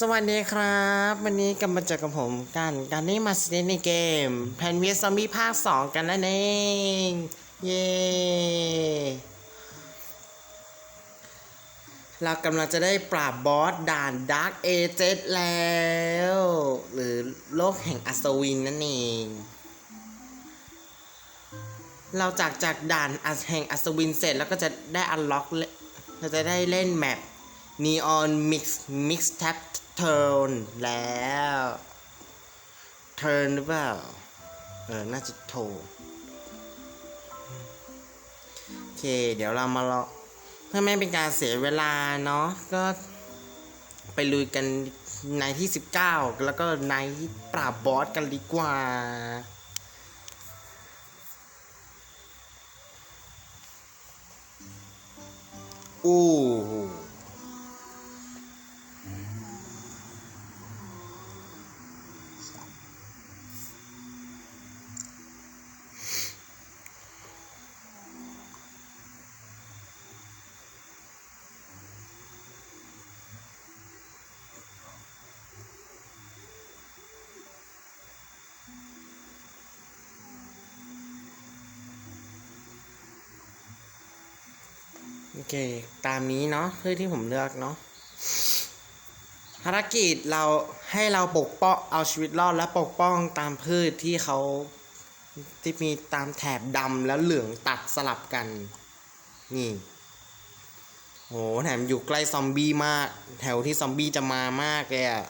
สวัสดีครับ วันนี้กลับมาเจอกับผมกันการนี้มาสเตนในเกมแพนเวียซอมบี้ภาค 2 กันนั่นเองเย้เรากำลังจะได้ปราบบอสด่านดาร์กเอเจแล้ว หรือโลกแห่งอัศวินนั่นเอง เราจากจากด่านอัศแห่งอัศวินเสร็จแล้วก็จะได้อันล็อกเราจะได้เล่นแมป Neon Mix Mix Tap Turn แล้ว Turn หรือเปล่า เออ น่าจะโทรโอเค เดี๋ยวเรามารอเพื่อไม่เป็นการเสียเวลาเนาะก็ไปลุยกันในที่ 19 แล้วก็ในปราบบอสกันดีกว่าอู้ โอเค ตามนี้เนาะคือที่ผมเลือกเนาะภารกิจเราให้เราปกป้องเอาชีวิตรอดและปกป้องตามพืชที่เขาที่มีตามแถบดำแล้วเหลืองตัดสลับกัน นี่โหแถมอยู่ใกล้ซอมบี้มาก แถวที่ซอมบี้จะมามากเลยอะ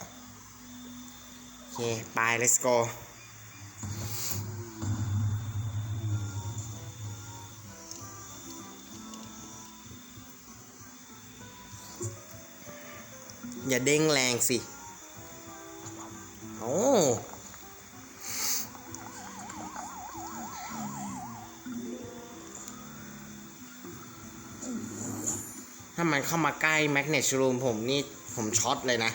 โอเค ไป let's go อย่าเด้งแรงสิ โอ้ถ้ามันเข้ามาใกล้แมกเนตรูมผมนี่ ผมช็อตเลยนะ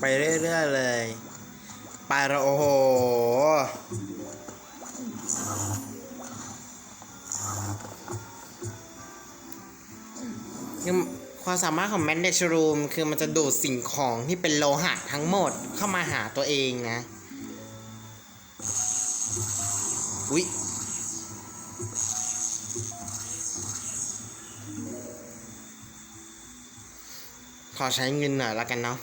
ไปเรื่อย ๆ เลย ไปแล้วโอ้โห ความสามารถของแมนเดชรูมคือมันจะดูดสิ่งของที่เป็นโลหะทั้งหมดเข้ามาหาตัวเองนะ อุ๊ยขอใช้เงินหน่อยล้วกันเนาะ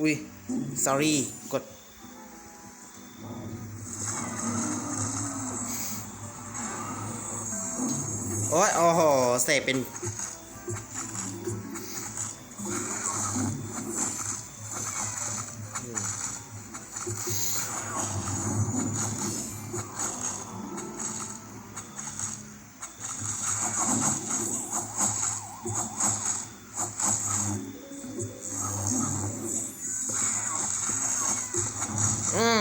อุ้ย sorry กด โอ้ยโอ้โหเสพเป็น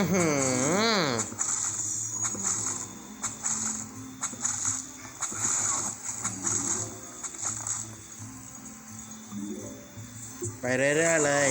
ไปเรื่อยๆเลย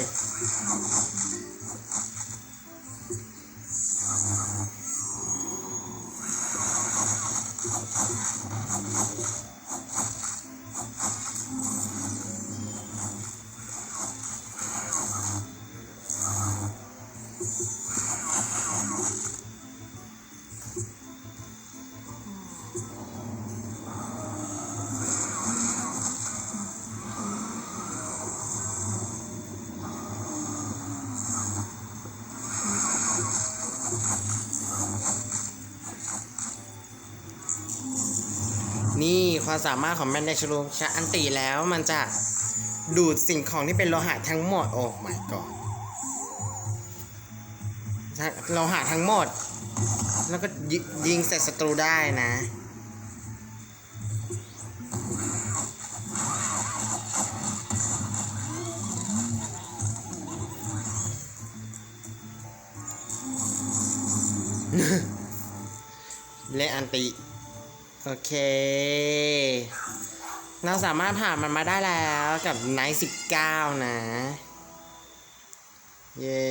นี่ความสามารถของแมนเดชรูช้อันติแล้วมันจะดูดสิ่งของที่เป็นโลหะทั้งหมดโอ้ my god โลหะทั้งหมด แล้วก็ยิยิงใส่ศัตรูได้นะเล่นอันติ โอเค เราสามารถผ่านมันมาได้แล้วกับไนท์สิบเก้านะ เย้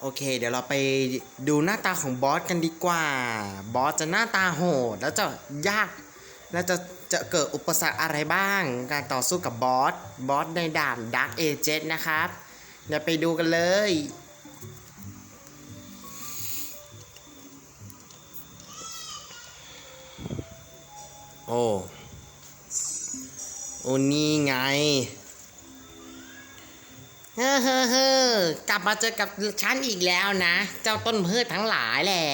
โอเค เดี๋ยวเราไปดูหน้าตาของบอสกันดีกว่า บอสจะหน้าตาโหด แล้วจะยาก แล้วจะจะเกิดอุปสรรคอะไรบ้าง การต่อสู้กับบอส บอสในด่าน Dark Ages นะครับ เดี๋ยวไปดูกันเลย โอ้โอ้นี่ไงเฮ้อเฮ้อเฮ้อกลับมาเจอกับฉันอีกแล้วนะ เจ้าต้นพืชทั้งหลายแหละ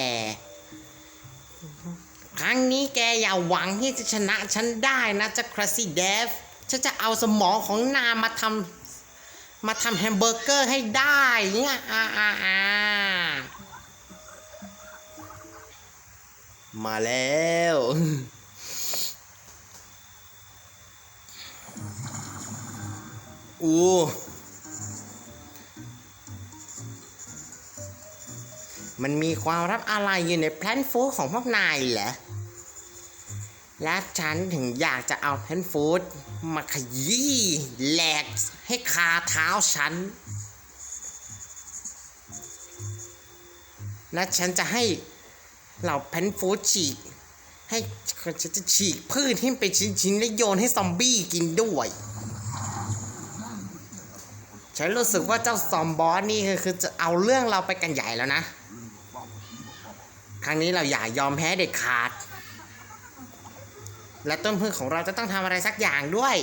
ครั้งนี้แกอย่าหวังที่จะชนะฉันได้นะเจ้าคราซี่เดฟฉันจะเอาสมองของนามมาทำมาทำแฮมเบอร์เกอร์ให้ได้เนี่ยอ่าอ่าอ่ามาแล้ว อู้มันมีความรับอะไรอยู่ในแพลนฟู้ดของพวกนายเหรอ และฉันถึงอยากจะเอาแพลนฟู้ดมาขยี้แหลกให้คาเท้าฉัน และฉันจะให้เหล่าแพนฟูดฉีก ให้ฉันจะฉีกพืชให้เป็นชิ้นๆ และโยนให้ซอมบี้กินด้วย ฉันรู้สึกว่าเจ้าซอมบอสนี่คือคือจะเอาเรื่องเราไปกันใหญ่แล้วนะ ครั้งนี้เราอย่ายอมแพ้เด็ดขาด และต้นพืชของเราจะต้องทำอะไรสักอย่างด้วย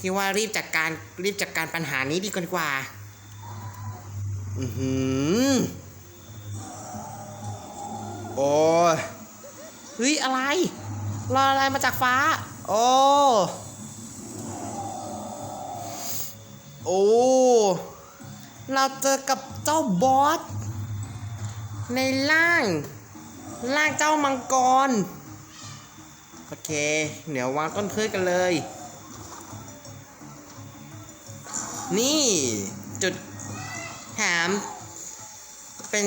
คิดว่ารีบจัดการรีบจัดการปัญหานี้ดีกว่า อือหือ โอ้ยเฮ้ยอะไร รออะไรมาจากฟ้า โอ้ โอ้ เราเจอกับเจ้าบอส ในร่างร่างเจ้ามังกร โอเค เดี๋ยววางต้นพืชกันเลย นี่จุดแถมเป็น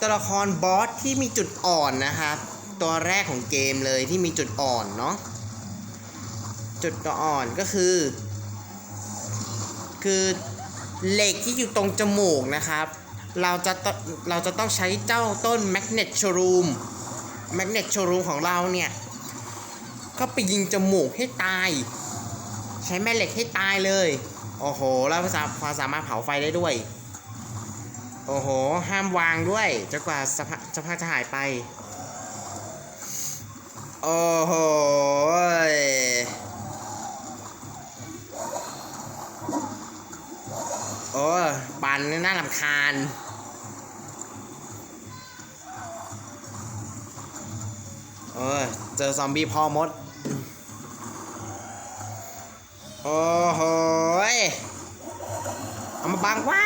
ตัวละครบอสที่มีจุดอ่อนนะครับ ตัวแรกของเกมเลยที่มีจุดอ่อนเนาะจุดอ่อนก็คือ คือเหล็กที่อยู่ตรงจมูกนะครับ เราจะตเราจะต้องใช้เจ้าต้นแมกเนตชรูมแมกเนตชรูมของเราเนี่ยก็ไปยิงจมูกให้ตาย ใช้แม่เหล็กให้ตายเลย โอ้โห แล้วภาษาความสามารถเผาไฟได้ด้วย โอ้โห ห้ามวางด้วยจนกว่าสภาสภาจะหายไป โอ้โห โอ้ปันนี่น่าลำคาญ เออ เจอซอมบี้พ่อมด โอ้โหเอามาบังไว้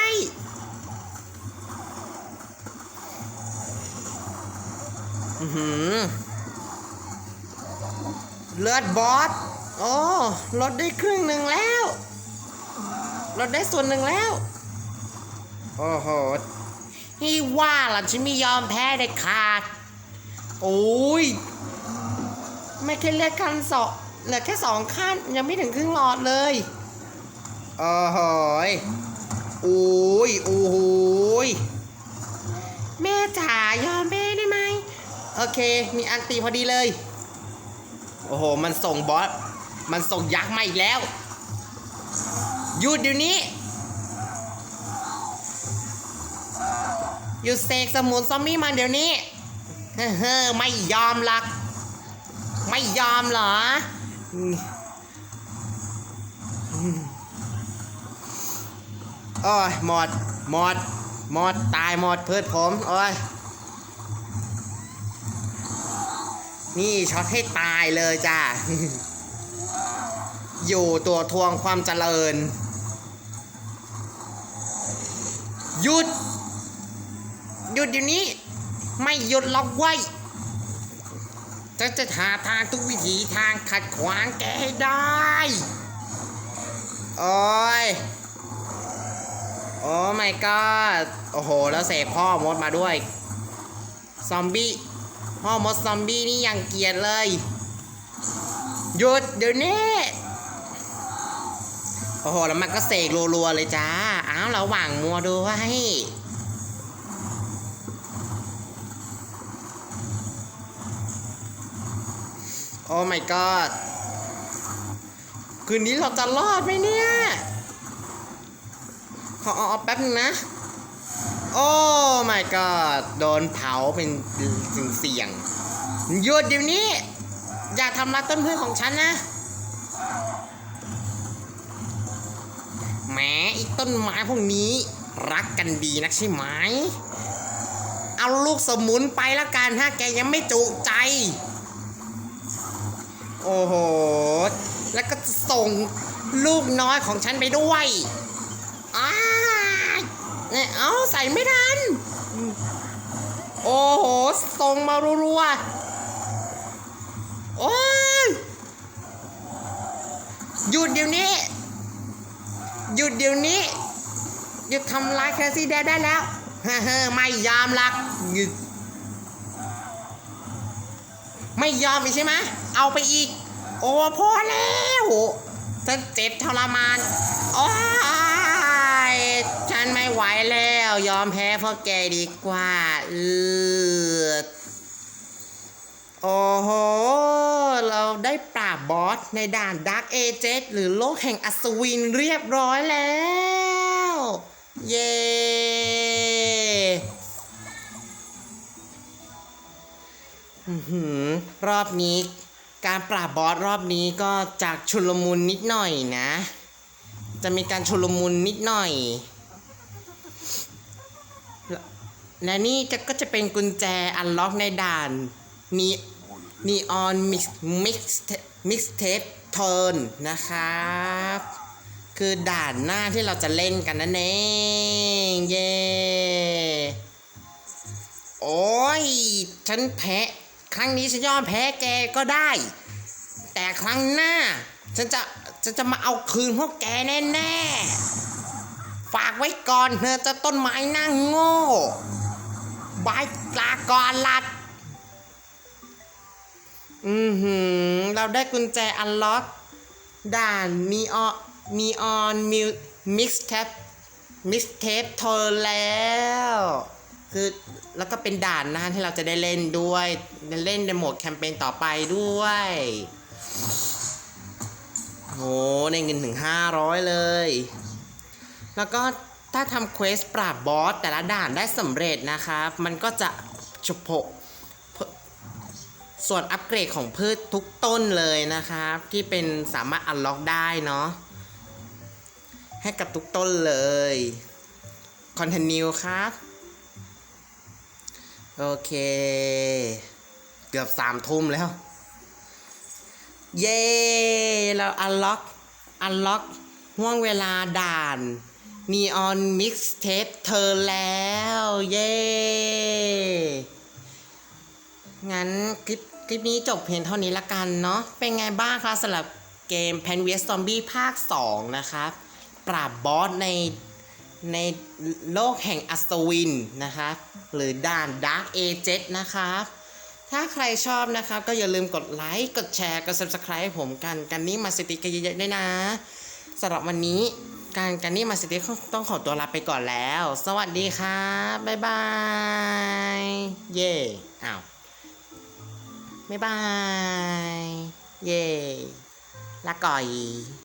อือหือ เลือดบอส โอ้ ลดได้ครึ่งหนึ่งแล้ว ลดได้ส่วนหนึ่งแล้ว โอ้โหนี่ว่าล่ะฉันไม่ยอมแพ้ได้ขาด โอ้ย ไม่แค่เลือดขั้นสองเหลือแค่สองขั้นยังไม่ถึงครึ่งหลอดเลย โอ้โหยโอ้ยโอ้โหยแม่จ๋ายอมแม่ได้ไหม โอเค มีอันตีพอดีเลย โอ้โห มันส่งบอส มันส่งยักษ์มาอีกแล้ว หยุดเดี๋ยวนี้หยุดเสกสมุนซอมบี้มาเดี๋ยวนี้เฮ้อไม่ยอมหลัก ไม่ยอมเหรอโอ้ยหมดหมดหมดตายหมดเพื่อนผมโอ้ยนี่ช็อตให้ตายเลยจ้า อยู่ตัวทวงความเจริญ หยุด หยุดเดี๋ยวนี้ ไม่หยุดล็อกไว้จะจะหาทางทุกวิถีทางขัดขวางแกให้ได้ โอ้ย โอ้ my god โอ้โห แล้วเสกพ่อมดมาด้วย ซอมบี้ พ่อมดซอมบี้นี่ยังเกลียดเลย หยุดเดี๋ยวนี้ อ้โหแล้วมันก็เสกรัวๆเลยจ้า อ้าวระหว่างมัวด้วยโอ้ my god คืนนี้เราจะรอดไหมเนี่ย ขอเอาแป๊บนึงนะ โอ้ my god โดนเผาเป็นสิ่งเสี่ยงหยุดเดี๋ยวนี้ อย่าทำลายต้นพืชของฉันนะ แหมอีต้นไม้พวกนี้ รักกันดีนักใช่ไหม เอาลูกสมุนไปแล้วกันถ้าแกยังไม่จุใจ โอ้โห แล้วก็ส่งลูกน้อยของฉันไปด้วยอ้าเนี่ยเอาใส่ไม่ทัน โอ้โห ส่งมารัวๆ โอ้ยหยุดเดี๋ยวนี้ หยุดเดี๋ยวนี้ หยุดทำร้ายแคสซี่แดดได้แล้วเฮ้อไม่ยอมหลักหยุดไม่ยอมอีกใช่ไหมเอาไปอีก โอ้พอแล้วฉันเจ็บทรมานโอ้ยฉันไม่ไหวแล้ว ยอมแพ้เพราะแกดีกว่าเออโอ้โห เราได้ป บบอสในด่านด a r k เอเจหรือโลกแห่งอัศวินเรียบร้อยแล้ว เย้อื้อหือรอบนี้ การปราบบอสรอบนี้ก็จากชุลมุนนิดหน่อยนะ จะมีการชุลมุนนิดหน่อย และนี่ก็จะเป็นกุญแจอันล็อกในด่านนีนีออน มิกมิกมิกเทปเทิร์นนะครับ คือด่านหน้าที่เราจะเล่นกันนั่นเองเย้โอ้ย ฉันแพ้ ครั้งนี้ฉันยอมแพ้แกก็ได้ แต่ครั้งหน้า ฉันจะฉันจะมาเอาคืนพวกแกแน่ๆ ฝากไว้ก่อนเธอจะต้นไม้นั่งโง่บายลาก่อนลัด อือหือ เราได้กุญแจอันล็อก ด่านมีออมีออนมิวมิกซ์เทปมิกซ์เทปเธอแล้ว คือแล้วก็เป็นด่านน้าที่เราจะได้เล่นด้วยได้เล่นในโหมดแคมเปญต่อไปด้วยโหได้เงินถึง 500 เลย แล้วก็ถ้าทำเควสปราบบอสแต่ละด่านได้สำเร็จนะครับ มันก็จะเฉพาะ ส่วนอัปเกรดของพืชทุกต้นเลยนะครับ ที่เป็นสามารถอันล็อกได้เนาะให้กับทุกต้นเลย Continue ครับ โอเค เกือบสามทุ่มแล้ว เย้ เราอันล็อก อันล็อกห่วงเวลาด่าน Neon Mixtape เธอแล้ว เย้ งั้นคลิปคลิปนี้จบเพียงเท่านี้ละกันเนาะ เป็นไงบ้างคะสำหรับเกม p a n w e s Zombie ภาค 2 นะครับ ปราบบอสในในโลกแห่งอัศวินนะครับ หรือด่าน Dark Age นะครับ ถ้าใครชอบนะครับ ก็อย่าลืมกดไลค์ กดแชร์ กด Subscribe ให้ผมกัน กันนี้มาสติกันเยอะๆด้วยนะสำหรับวันนี้การกันนี้มาสติต้องขอตัวลาไปก่อนแล้ว สวัสดีครับ บ๊ายบาย เย่อ้าว บ๊ายบาย เย่ลาก่อย